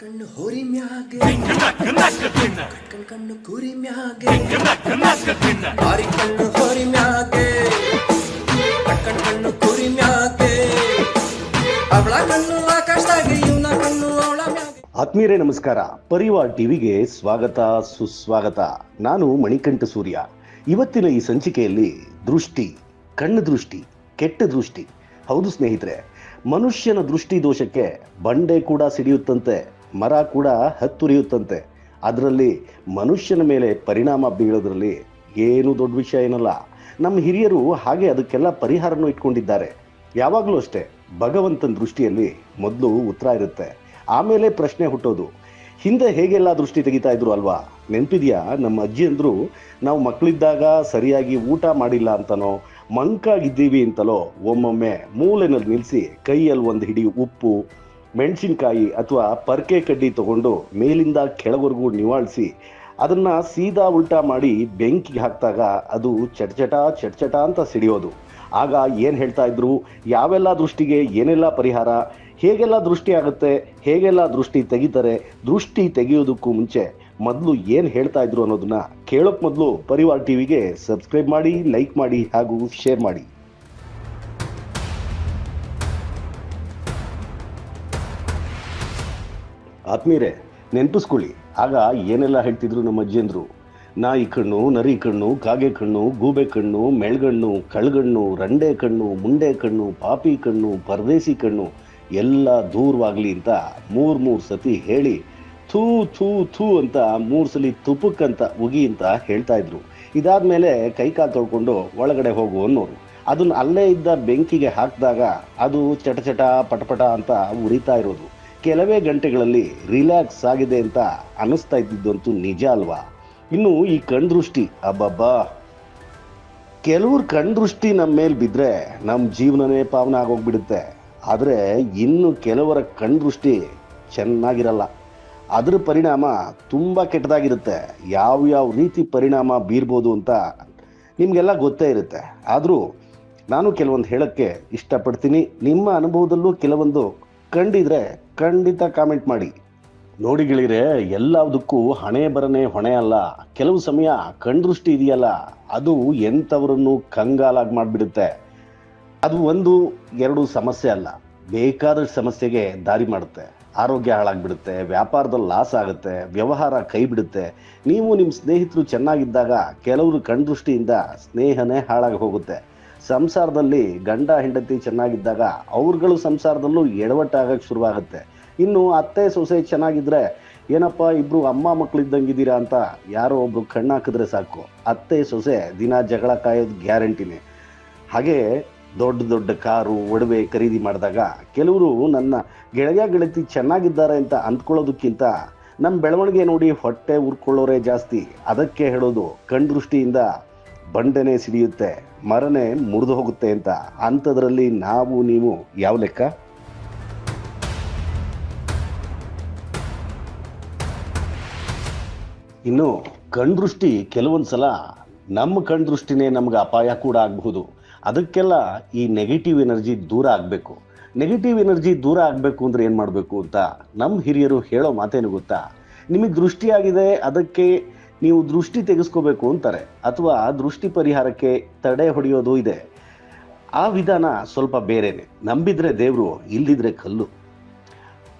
ಕಣ್ಣು ಹೋರಿ ಮ್ಯಾಗೆ. ಕಟ್ಕಣ್ ಕಣ್ಣು ಕುರಿ ಮ್ಯಾಗೆ. ಬಾರಿ ಕಣ್ಣು ಹೋರಿ ಮ್ಯಾಗೆ. ಕಟ್ಕಣ್ ಕಣ್ಣು ಕುರಿ ಮ್ಯಾಗೆ. ಅವಳ ಕಣ್ಣು ಆಕಾಶದಾಗೆ, ಇವನ ಕಣ್ಣು ಅವಳ ಮ್ಯಾಗೆ. ಆತ್ಮೀಯರೇ, ನಮಸ್ಕಾರ. ಪರಿವಾರ್ ಟಿವಿಗೆ ಸ್ವಾಗತ, ಸುಸ್ವಾಗತ. ನಾನು ಮಣಿಕಂಠ ಸೂರ್ಯ. ಇವತ್ತಿನ ಈ ಸಂಚಿಕೆಯಲ್ಲಿ ದೃಷ್ಟಿ, ಕಣ್ಣು ದೃಷ್ಟಿ, ಕೆಟ್ಟ ದೃಷ್ಟಿ. ಹೌದು ಸ್ನೇಹಿತರೆ, ಮನುಷ್ಯನ ದೃಷ್ಟಿ ದೋಷಕ್ಕೆ ಬಂಡೆ ಕೂಡ ಸಿಡಿಯುತ್ತಂತೆ. ಮರ ಕೂಡ ಹತ್ತುರಿಯುತ್ತಂತೆ. ಅದರಲ್ಲಿ ಮನುಷ್ಯನ ಮೇಲೆ ಪರಿಣಾಮ ಬೀಳೋದ್ರಲ್ಲಿ ಏನು ದೊಡ್ಡ ವಿಷಯ ಏನಲ್ಲ. ನಮ್ಮ ಹಿರಿಯರು ಹಾಗೆ ಅದಕ್ಕೆಲ್ಲ ಪರಿಹಾರನೂ ಇಟ್ಕೊಂಡಿದ್ದಾರೆ. ಯಾವಾಗಲೂ ಅಷ್ಟೇ, ಭಗವಂತನ ದೃಷ್ಟಿಯಲ್ಲಿ ಮೊದಲು ಉತ್ತರ ಇರುತ್ತೆ. ಆಮೇಲೆ ಪ್ರಶ್ನೆ ಹುಟ್ಟೋದು. ಹಿಂದೆ ಹೇಗೆಲ್ಲ ದೃಷ್ಟಿ ತೆಗಿತಾ ಇದ್ರು ಅಲ್ವಾ? ನೆನಪಿದೆಯಾ? ನಮ್ಮ ಅಜ್ಜಿ ಅಂದ್ರು, ನಾವು ಮಕ್ಕಳಿದ್ದಾಗ ಸರಿಯಾಗಿ ಊಟ ಮಾಡಿಲ್ಲ ಅಂತನೋ, ಮಂಕಾಗಿದ್ದೀವಿ ಅಂತಲೋ, ಒಮ್ಮೊಮ್ಮೆ ಮೂಲೆನಲ್ಲಿ ನಿಲ್ಲಿಸಿ ಕೈಯಲ್ಲಿ ಒಂದು ಹಿಡಿ ಉಪ್ಪು ಮೆಣಸಿನ್ಕಾಯಿ ಅಥವಾ ಪರ್ಕೆ ಕಡ್ಡಿ ತಗೊಂಡು ಮೇಲಿಂದ ಕೆಳವರೆಗೂ ನಿವಾಳಿಸಿ, ಅದನ್ನು ಸೀದಾ ಉಲ್ಟಾ ಮಾಡಿ ಬೆಂಕಿಗೆ ಹಾಕಿದಾಗ ಅದು ಚಟಚಟ ಚಟಚಟ ಅಂತ ಸಿಡಿಯೋದು. ಆಗ ಏನು ಹೇಳ್ತಾ ಇದ್ರು? ಯಾವೆಲ್ಲ ದೃಷ್ಟಿಗೆ ಏನೆಲ್ಲ ಪರಿಹಾರ? ಹೇಗೆಲ್ಲ ದೃಷ್ಟಿ ಆಗುತ್ತೆ? ಹೇಗೆಲ್ಲ ದೃಷ್ಟಿ ತೆಗಿತಾರೆ? ದೃಷ್ಟಿ ತೆಗೆಯೋದಕ್ಕೂ ಮುಂಚೆ ಮೊದಲು ಏನು ಹೇಳ್ತಾ ಇದ್ರು ಅನ್ನೋದನ್ನ ಕೇಳೋಕ್ಕೆ ಮೊದಲು ಪರಿವಾರ್ ಟಿವಿಗೆ ಸಬ್ಸ್ಕ್ರೈಬ್ ಮಾಡಿ, ಲೈಕ್ ಮಾಡಿ ಹಾಗೂ ಶೇರ್ ಮಾಡಿ. ಆತ್ಮೀಯರೇ, ನೆನಪಿಸ್ಕೊಳ್ಳಿ. ಆಗ ಏನೆಲ್ಲ ಹೇಳ್ತಿದ್ರು ನಮ್ಮ ಅಜ್ಜಿಯಂದ್ರು? ನಾಯಿ ಕಣ್ಣು, ನರಿ ಕಣ್ಣು, ಕಾಗೆ ಕಣ್ಣು, ಗೂಬೆ ಕಣ್ಣು, ಮೆಳ್ಗಣ್ಣು, ಕಳ್ಗಣ್ಣು, ರಂಡೆ ಕಣ್ಣು, ಮುಂಡೆ ಕಣ್ಣು, ಪಾಪಿ ಕಣ್ಣು, ಪರದೇಸಿ ಕಣ್ಣು, ಎಲ್ಲ ದೂರವಾಗಲಿ ಅಂತ ಮೂರು ಮೂರು ಸತಿ ಹೇಳಿ, ಥೂ ಥೂ ಥೂ ಅಂತ ಮೂರು ಸಲಿ ತುಪ್ಪಕ್ಕಂತ ಉಗಿ ಅಂತ ಹೇಳ್ತಾ ಇದ್ರು. ಇದಾದ್ಮೇಲೆ ಕೈ ಕಾಲು ತೊಳ್ಕೊಂಡು ಒಳಗಡೆ ಹೋಗು ಅನ್ನೋರು. ಅದನ್ನ ಅಲ್ಲೇ ಇದ್ದ ಬೆಂಕಿಗೆ ಹಾಕಿದಾಗ ಅದು ಚಟಚಟ ಪಟಪಟ ಅಂತ ಉರಿತಾ ಇರೋದು. ಕೆಲವೇ ಗಂಟೆಗಳಲ್ಲಿ ರಿಲ್ಯಾಕ್ಸ್ ಆಗಿದೆ ಅಂತ ಅನ್ನಿಸ್ತಾ ಇದ್ದಿದ್ದಂತೂ ನಿಜ ಅಲ್ವಾ? ಇನ್ನು ಈ ಕಣ್ದೃಷ್ಟಿ ಅಬ್ಬಬ್ಬಾ. ಕೆಲವ್ರ ಕಣ್ದೃಷ್ಟಿ ನಮ್ಮ ಮೇಲೆ ಬಿದ್ದರೆ ನಮ್ಮ ಜೀವನನೇ ಪಾವನ ಆಗೋಗ್ಬಿಡುತ್ತೆ. ಆದರೆ ಇನ್ನು ಕೆಲವರ ಕಣ್ದೃಷ್ಟಿ ಚೆನ್ನಾಗಿರಲ್ಲ. ಅದರ ಪರಿಣಾಮ ತುಂಬ ಕೆಟ್ಟದಾಗಿರುತ್ತೆ. ಯಾವ್ಯಾವ ರೀತಿ ಪರಿಣಾಮ ಬೀರ್ಬೋದು ಅಂತ ನಿಮಗೆಲ್ಲ ಗೊತ್ತೇ ಇರುತ್ತೆ. ಆದರೂ ನಾನು ಕೆಲವೊಂದು ಹೇಳೋಕ್ಕೆ ಇಷ್ಟಪಡ್ತೀನಿ. ನಿಮ್ಮ ಅನುಭವದಲ್ಲೂ ಕೆಲವೊಂದು ಕಂಡಿದ್ರೆ ಖಂಡಿತ ಕಾಮೆಂಟ್ ಮಾಡಿ. ನೋಡಿ ಗೆಳೆಯರೆ ಎಲ್ಲದಕ್ಕೂ ಹಣೆ ಬರನೆ ಹೊಣೆ ಅಲ್ಲ. ಕೆಲವು ಸಮಯ ಕಣ್ದೃಷ್ಟಿ ಇದೆಯಲ್ಲ, ಅದು ಎಂಥವರನ್ನು ಕಂಗಾಲಾಗಿ ಮಾಡಿಬಿಡುತ್ತೆ. ಅದು ಒಂದು, ಎರಡು ಸಮಸ್ಯೆ ಅಲ್ಲ. ಬೇಕಾದಷ್ಟು ಸಮಸ್ಯೆಗೆ ದಾರಿ ಮಾಡುತ್ತೆ. ಆರೋಗ್ಯ ಹಾಳಾಗ್ಬಿಡುತ್ತೆ, ವ್ಯಾಪಾರದಲ್ಲಿ ಲಾಸ್ ಆಗುತ್ತೆ, ವ್ಯವಹಾರ ಕೈ ಬಿಡುತ್ತೆ ನೀವು ನಿಮ್ಮ ಸ್ನೇಹಿತರು ಚೆನ್ನಾಗಿದ್ದಾಗ ಕೆಲವರು ಕಣ್ದೃಷ್ಟಿಯಿಂದ ಸ್ನೇಹನೇ ಹಾಳಾಗಿ ಹೋಗುತ್ತೆ. ಸಂಸಾರದಲ್ಲಿ ಗಂಡ ಹೆಂಡತಿ ಚೆನ್ನಾಗಿದ್ದಾಗ ಅವ್ರುಗಳು ಸಂಸಾರದಲ್ಲೂ ಎಡವಟ್ಟಾಗಕ್ಕೆ ಶುರುವಾಗುತ್ತೆ. ಇನ್ನು ಅತ್ತೆ ಸೊಸೆ ಚೆನ್ನಾಗಿದ್ರೆ ಏನಪ್ಪ, ಇಬ್ರು ಅಮ್ಮ ಮಕ್ಕಳಿದ್ದಂಗಿದ್ದೀರಾ ಅಂತ ಯಾರೋ ಒಬ್ರು ಕಣ್ಣಾಕಿದ್ರೆ ಸಾಕು. ಅತ್ತೆ ಸೊಸೆ ದಿನ ಜಗಳ ಕಾಯೋದು ಗ್ಯಾರಂಟಿನೇ. ಹಾಗೆ ದೊಡ್ಡ ದೊಡ್ಡ ಕಾರು, ಒಡವೆ ಖರೀದಿ ಮಾಡಿದಾಗ ಕೆಲವರು ನನ್ನ ಗೆಳೆಯ ಗೆಳತಿ ಚೆನ್ನಾಗಿದ್ದಾರೆ ಅಂತ ಅಂದ್ಕೊಳ್ಳೋದಕ್ಕಿಂತ ನಮ್ಮ ಬೆಳವಣಿಗೆ ನೋಡಿ ಹೊಟ್ಟೆ ಉರ್ಕೊಳ್ಳೋರೇ ಜಾಸ್ತಿ. ಅದಕ್ಕೆ ಹೇಳೋದು ಕಣ್ದೃಷ್ಟಿಯಿಂದ ಬಂಡೆನೇ ಸಿಡಿಯುತ್ತೆ. ಮರನೇ ಮುರಿದು ಹೋಗುತ್ತೆ ಅಂತ ಅಂಥದ್ರಲ್ಲಿ ನಾವು, ನೀವು ಯಾವ ಲೆಕ್ಕ? ಇನ್ನು ಕಣ್ದೃಷ್ಟಿ ಕೆಲವೊಂದು ಸಲ ನಮ್ಮ ಕಣ್ದೃಷ್ಟಿನೇ ನಮ್ಗೆ ಅಪಾಯ ಕೂಡ ಆಗಬಹುದು. ಅದಕ್ಕೆಲ್ಲ ಈ ನೆಗೆಟಿವ್ ಎನರ್ಜಿ ದೂರ ಆಗಬೇಕು. ನೆಗೆಟಿವ್ ಎನರ್ಜಿ ದೂರ ಆಗಬೇಕು ಅಂದ್ರೆ ಏನು ಮಾಡಬೇಕು ಅಂತ ನಮ್ಮ ಹಿರಿಯರು ಹೇಳೋ ಮಾತೇನು ಗೊತ್ತಾ? ನಿಮಗೆ ದೃಷ್ಟಿಯಾಗಿದೆ, ಅದಕ್ಕೆ ನೀವು ದೃಷ್ಟಿ ತೆಗೆಸ್ಕೋಬೇಕು ಅಂತಾರೆ, ಅಥವಾ ದೃಷ್ಟಿ ಪರಿಹಾರಕ್ಕೆ ತಡೆ ಹೊಡೆಯೋದು ಇದೆ. ಆ ವಿಧಾನ ಸ್ವಲ್ಪ ಬೇರೆನೆ. ನಂಬಿದ್ರೆ ದೇವರು, ಇಲ್ದಿದ್ರೆ ಕಲ್ಲು.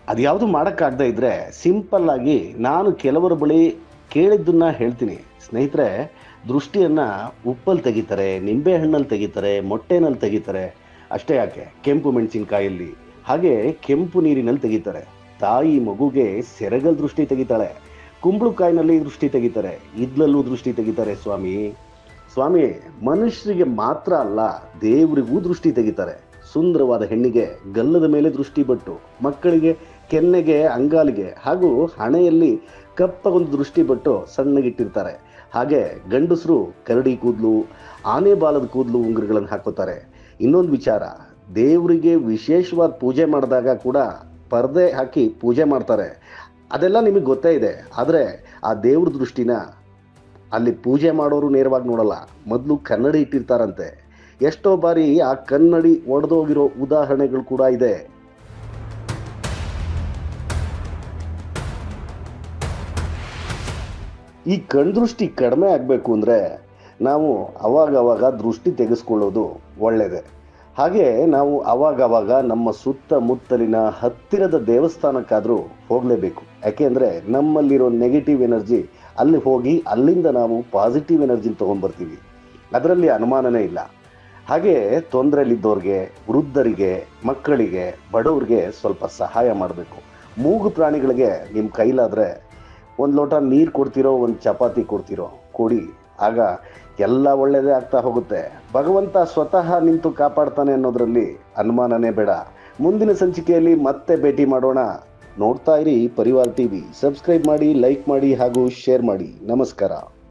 ಅದ್ಯಾವುದು ಮಾಡೋಕ್ಕಾಗದೇ ಇದ್ರೆ ಸಿಂಪಲ್ ಆಗಿ ನಾನು ಕೆಲವರ ಬಳಿ ಕೇಳಿದ್ದನ್ನ ಹೇಳ್ತೀನಿ. ಸ್ನೇಹಿತರೆ, ದೃಷ್ಟಿಯನ್ನ ಉಪ್ಪಲ್ಲಿ ತೆಗಿತಾರೆ ನಿಂಬೆ ಹಣ್ಣಲ್ಲಿ ತೆಗಿತಾರೆ, ಮೊಟ್ಟೆನಲ್ಲಿ ತೆಗಿತಾರೆ. ಅಷ್ಟೇ ಯಾಕೆ? ಕೆಂಪು ಮೆಣಸಿನಕಾಯಲ್ಲಿ. ಹಾಗೆ ಕೆಂಪು ನೀರಿನಲ್ಲಿ ತೆಗಿತಾರೆ. ತಾಯಿ ಮಗುಗೆ ಸೆರಗಲ್ ದೃಷ್ಟಿ ತೆಗಿತಾಳೆ. ಕುಂಬಳಕಾಯಿನಲ್ಲಿ ದೃಷ್ಟಿ ತೆಗಿತಾರೆ. ಇದ್ಲಲ್ಲೂ ದೃಷ್ಟಿ ತೆಗಿತಾರೆ ಸ್ವಾಮಿ. ಸ್ವಾಮಿ, ಮನುಷ್ಯರಿಗೆ ಮಾತ್ರ ಅಲ್ಲ, ದೇವರಿಗೂ ದೃಷ್ಟಿ ತೆಗಿತಾರೆ. ಸುಂದರವಾದ ಹೆಣ್ಣಿಗೆ ಗಲ್ಲದ ಮೇಲೆ ದೃಷ್ಟಿ ಬಟ್ಟು, ಮಕ್ಕಳಿಗೆ ಕೆನ್ನೆಗೆ, ಅಂಗಾಲಿಗೆ ಹಾಗೂ ಹಣೆಯಲ್ಲಿ ಕಪ್ಪಗೊಂದು ದೃಷ್ಟಿ ಬಟ್ಟು ಸಣ್ಣಗಿಟ್ಟಿರ್ತಾರೆ. ಹಾಗೆ ಗಂಡಸರು ಕರಡಿ ಕೂದಲು, ಆನೆ ಬಾಲದ ಕೂದಲು ಉಂಗುರಗಳನ್ನು ಹಾಕೋತಾರೆ. ಇನ್ನೊಂದು ವಿಚಾರ, ದೇವರಿಗೆ ವಿಶೇಷವಾದ ಪೂಜೆ ಮಾಡಿದಾಗ ಕೂಡ ಪರದೆ ಹಾಕಿ ಪೂಜೆ ಮಾಡ್ತಾರೆ. ಅದೆಲ್ಲ ನಿಮಗೆ ಗೊತ್ತೇ ಇದೆ. ಆದರೆ ಆ ದೇವ್ರ ದೃಷ್ಟಿನ ಅಲ್ಲಿ ಪೂಜೆ ಮಾಡೋರು ನೇರವಾಗಿ ನೋಡಲ್ಲ. ಮೊದಲು ಕನ್ನಡಿ ಇಟ್ಟಿರ್ತಾರಂತೆ. ಎಷ್ಟೋ ಬಾರಿ ಆ ಕನ್ನಡಿ ಒಡೆದೋಗಿರೋ ಉದಾಹರಣೆಗಳು ಕೂಡ ಇದೆ. ಈ ಕಣ್ದೃಷ್ಟಿ ಕಡಿಮೆ ಆಗಬೇಕು ಅಂದರೆ ನಾವು ಅವಾಗವಾಗ ದೃಷ್ಟಿ ತೆಗೆಸ್ಕೊಳ್ಳೋದು ಒಳ್ಳೆಯದೇ ಹಾಗೆ ನಾವು ಅವಾಗವಾಗ ನಮ್ಮ ಸುತ್ತಮುತ್ತಲಿನ ಹತ್ತಿರದ ದೇವಸ್ಥಾನಕ್ಕಾದರೂ ಹೋಗಲೇಬೇಕು. ಯಾಕೆಂದರೆ ನಮ್ಮಲ್ಲಿರೋ ನೆಗೆಟಿವ್ ಎನರ್ಜಿ ಅಲ್ಲಿ ಹೋಗಿ ಅಲ್ಲಿಂದ ನಾವು ಪಾಸಿಟಿವ್ ಎನರ್ಜಿನ ತೊಗೊಂಡ್ಬರ್ತೀವಿ. ಅದರಲ್ಲಿ ಅನುಮಾನನೇ ಇಲ್ಲ. ಹಾಗೆ ತೊಂದರೆಯಲ್ಲಿದ್ದವ್ರಿಗೆ ವೃದ್ಧರಿಗೆ, ಮಕ್ಕಳಿಗೆ, ಬಡವ್ರಿಗೆ ಸ್ವಲ್ಪ ಸಹಾಯ ಮಾಡಬೇಕು. ಮೂಗು ಪ್ರಾಣಿಗಳಿಗೆ ನಿಮ್ಮ ಕೈಲಾದರೆ ಒಂದು ಲೋಟ ನೀರು ಕೊಡ್ತಿರೋ, ಒಂದು ಚಪಾತಿ ಕೊಡ್ತಿರೋ, ಕೊಡಿ. ಆಗ ಎಲ್ಲ ಒಳ್ಳೆಯದೇ ಆಗ್ತಾ ಹೋಗುತ್ತೆ. ಭಗವಂತ ಸ್ವತಃ ನಿಂತು ಕಾಪಾಡ್ತಾನೆ ಅನ್ನೋದ್ರಲ್ಲಿ ಅನುಮಾನನೇ ಬೇಡ. ಮುಂದಿನ ಸಂಚಿಕೆಯಲ್ಲಿ ಮತ್ತೆ ಭೇಟಿ ಮಾಡೋಣ. ನೋಡ್ತಾ ಇರಿ ಪರಿವಾರ್ ಟಿವಿ. ಸಬ್ಸ್ಕ್ರೈಬ್ ಮಾಡಿ, ಲೈಕ್ ಮಾಡಿ ಹಾಗೂ ಶೇರ್ ಮಾಡಿ. ನಮಸ್ಕಾರ.